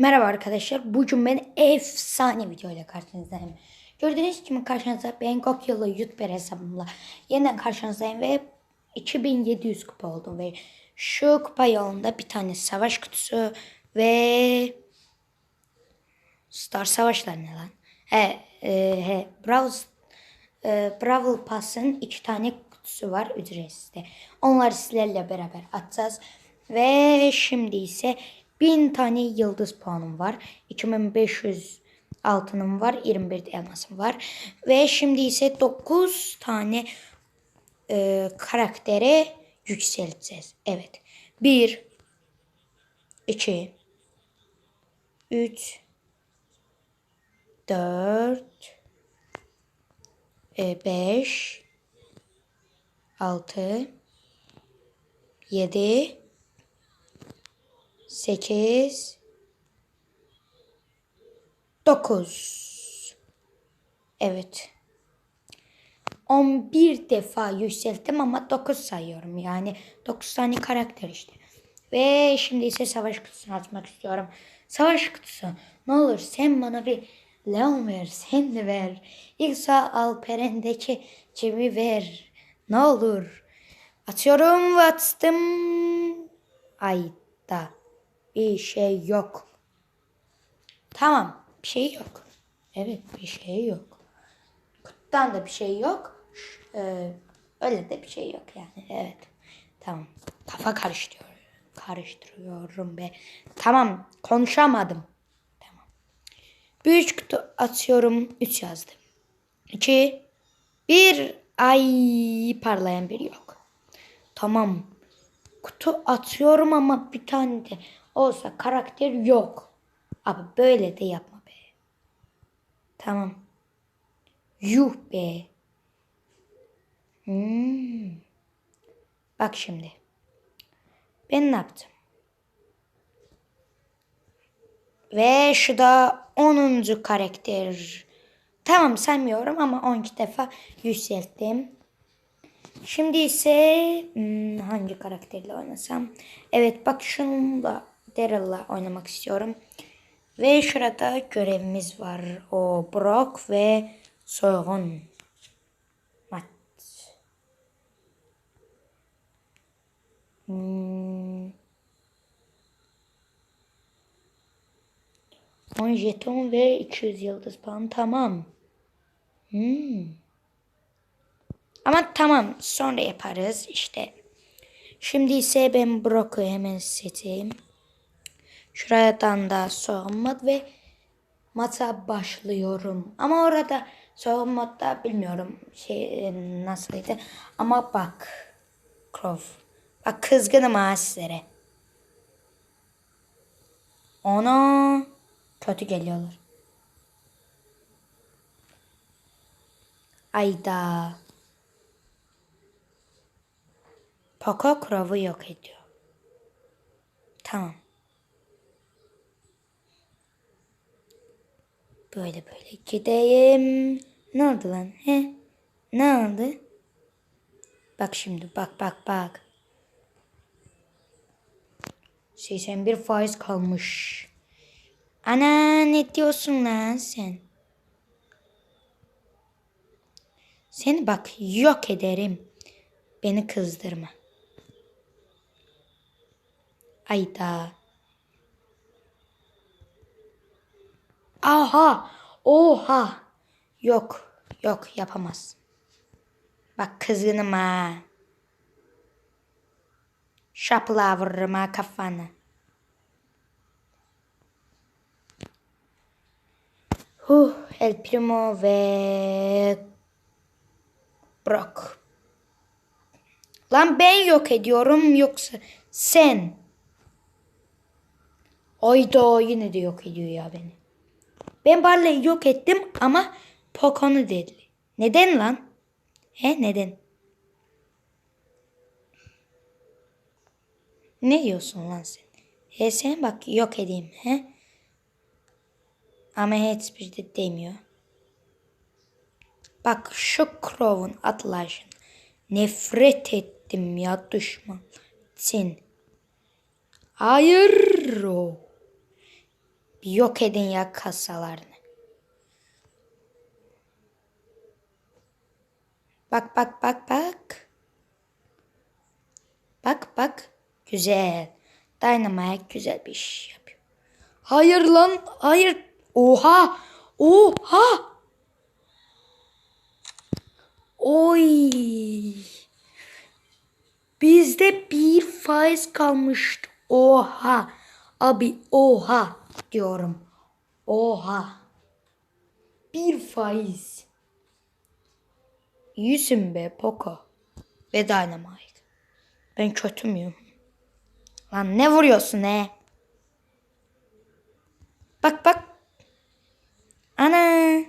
Merhaba arkadaşlar. Bugün ben efsane video ile karşınızdayım. Gördüğünüz gibi karşınızda Bangkok yılı YouTuber hesabımla yeniden karşınızdayım ve 2700 kupa oldum ve şu kupa yolunda bir tane savaş kutusu ve Star Savaşlar ne lan? He, e, he, Brawl, e, Brawl Pass'ın iki tane kutusu var ücretsiz de. Onları sizlerle beraber atacağız. Ve şimdi ise 1000 tane yıldız puanım var. 2500 altınım var. 21 elmasım var. Ve şimdi ise 9 tane e, karaktere yükselteceğiz. Evet. 1 2 3 4 5 6 7 8 9 Evet. 11 defa yükselttim ama 9 sayıyorum. Yani 9 tane karakter işte. Ve şimdi ise savaş kutusunu açmak istiyorum. Savaş kutusu. Ne olur sen bana bir Leon ver. Sen de ver. İlsa Alperen'deki gibi ver. Ne olur. Atıyorum ve attım. Ayda. Bir şey yok. Tamam. Bir şey yok. Evet bir şey yok. Kutudan da bir şey yok. Ş- e, öyle de bir şey yok yani. Evet. Tamam. Kafa karıştırıyorum. Karıştırıyorum be. Tamam. Konuşamadım. Tamam. Bir üç kutu atıyorum. Üç yazdım. İki. Bir. Ay parlayan bir yok. Tamam. Kutu atıyorum ama bir tane de olsa karakter yok. Abi böyle de yapma be. Tamam. Yuh be. Hmm. Bak şimdi. Ben ne yaptım? Ve şu da 10. karakter. Tamam saymıyorum ama 12 defa yükselttim. Şimdi ise hmm, hangi karakterle oynasam? Evet bak şununla Daryl'la oynamak istiyorum. Ve şurada görevimiz var. O Brock ve Soygun. Mat. Hmm. 10 jeton ve 200 yıldız puan. Tamam. Hmm. Ama tamam sonra yaparız işte. Şimdi ise ben Brock'u hemen seçeyim. Şuradan da soğuk mod ve maça başlıyorum. Ama orada soğuk modda bilmiyorum şey e, nasılydı. Ama bak Crow. Bak kızgınım ha sizlere. Ona kötü geliyorlar. Ayda. Poco Crow'u yok ediyor. Tamam. Böyle böyle gideyim. Ne oldu lan? He? Ne oldu? Bak şimdi bak bak bak. 81 faiz kalmış. Ana ne diyorsun lan sen? Seni bak yok ederim. Beni kızdırma. Ayda. Aha. Oha. Yok. Yok yapamaz. Bak kızgınım ha. Şapla vururum ha kafana. Huh, El Primo ve Brock. Lan ben yok ediyorum yoksa sen. Ayda yine de yok ediyor ya beni. Ben Barley'i yok ettim ama Poco'nu dedi. Neden lan? He neden? Ne diyorsun lan sen? He sen bak yok edeyim he? Ama hiçbir de demiyor. Bak şu Crow'un atlayışını nefret ettim ya düşman. Sen. Hayır o. Yok edin ya kasalarını. Bak bak bak bak. Bak bak. Güzel. Dynamite güzel bir iş yapıyor. Hayır lan. Hayır. Oha. Oha. Oy. Bizde bir faiz kalmıştı. Oha. Abi oha diyorum. Oha. Bir faiz. İyisin be Poco. Ve Dynamite. Ben kötü müyüm? Lan ne vuruyorsun he? Bak bak. Ana.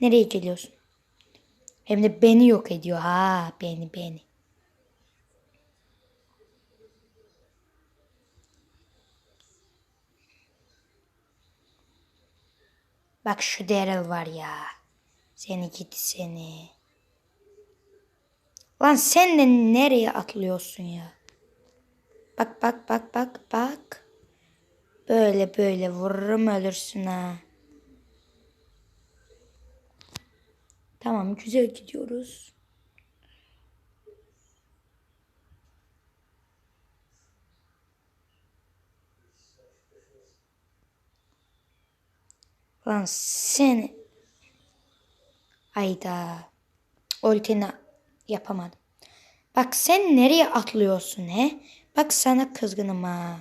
Nereye geliyorsun? Hem de beni yok ediyor. Ha beni beni. Bak şu Daryl var ya. Seni gidi seni. Lan sen de nereye atlıyorsun ya? Bak bak bak bak bak. Böyle böyle vururum ölürsün ha. Tamam güzel gidiyoruz. Lan seni. Ayda. Ultini yapamadım. Bak sen nereye atlıyorsun he? Bak sana kızgınım ha.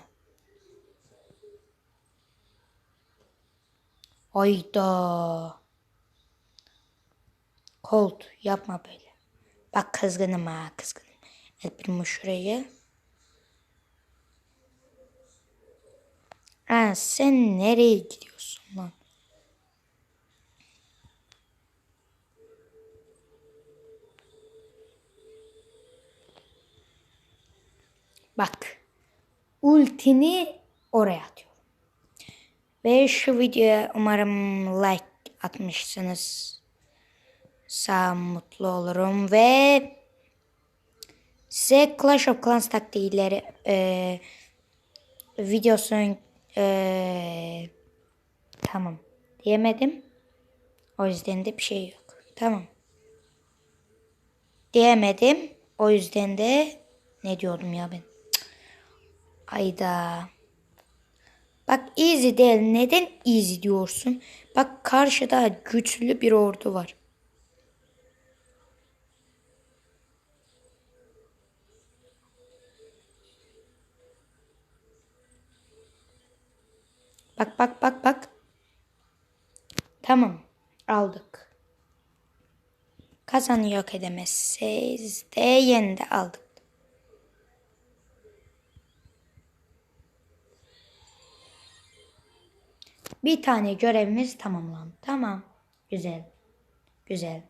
Ayda. Colt yapma böyle. Bak kızgınım ha kızgınım. El primo şuraya. Ha, sen nereye gidiyorsun lan? Bak. Ultini oraya atıyorum. Ve şu videoya umarım like atmışsınız. Sağ mutlu olurum ve size Clash of Clans taktikleri e, videosun e, tamam diyemedim. O yüzden de bir şey yok. Tamam. Diyemedim. O yüzden de ne diyordum ya ben? Ayda. Bak easy değil. Neden easy diyorsun? Bak karşıda güçlü bir ordu var. Bak bak bak bak. Tamam. Aldık. Kazanı yok edemezseniz de yeni de aldık. Bir tane görevimiz tamamlandı. Tamam. Güzel. Güzel.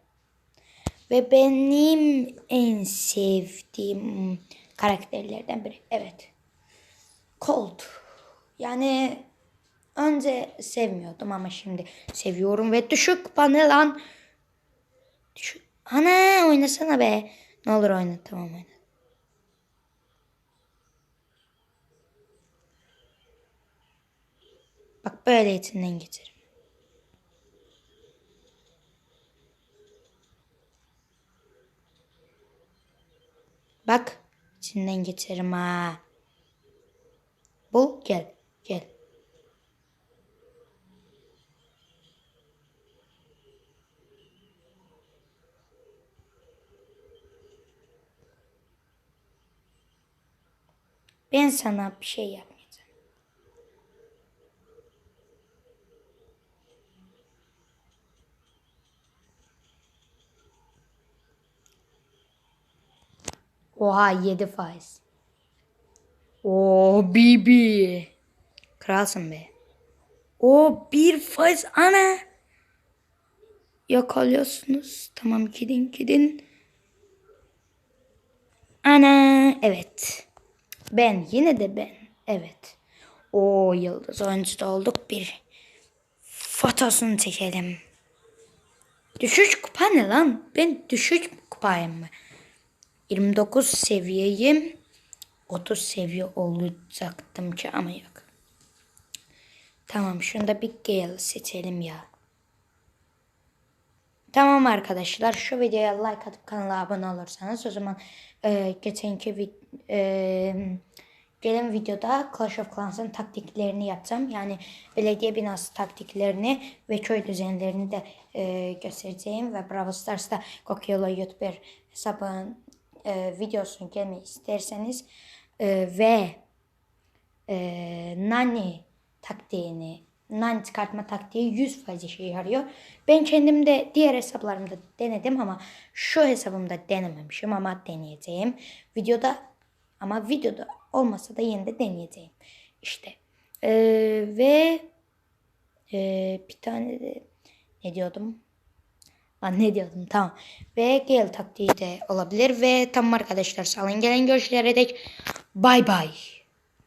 Ve benim en sevdiğim karakterlerden biri. Evet. Colt. Yani önce sevmiyordum ama şimdi seviyorum ve düşük panelan. Düşük. Ana oynasana be. Ne olur oyna tamam oyna. Bak böyle içinden geçerim. Bak içinden geçerim ha. Bul gel gel. Ben sana bir şey yapmayacağım. Oha 7 faiz. Oo Bibi. Kralsın be. O bir faiz ana. Yakalıyorsunuz. Tamam gidin gidin. Ana evet. Ben yine de ben. Evet. O yıldız oyuncuda olduk bir fotosunu çekelim. Düşük kupa ne lan? Ben düşük kupayım mı? 29 seviyeyim. 30 seviye olacaktım ki ama yok. Tamam şunda bir Gale seçelim ya. Tamam arkadaşlar şu videoya like atıp kanala abone olursanız o zaman e, geçenki vid- e, gelen videoda Clash of Clans'ın taktiklerini yapacağım. Yani belediye binası taktiklerini ve köy düzenlerini de e, göstereceğim ve Brawl Stars'ta Coquiola YouTuber hesabının e, videosunu gelmeyi isterseniz e, ve e, nani taktiğini, nani çıkartma taktiği 100 fazla işe yarıyor. Ben kendim de diğer hesaplarımda denedim ama şu hesabımda denememişim ama deneyeceğim. Videoda ama videoda olmasa da yine de deneyeceğim. İşte E, ve e, bir tane de ne diyordum? Lan ne diyordum tamam. Ve gel taktiği de olabilir ve tamam arkadaşlar sağ olun gelen görüşlere dek bay bay.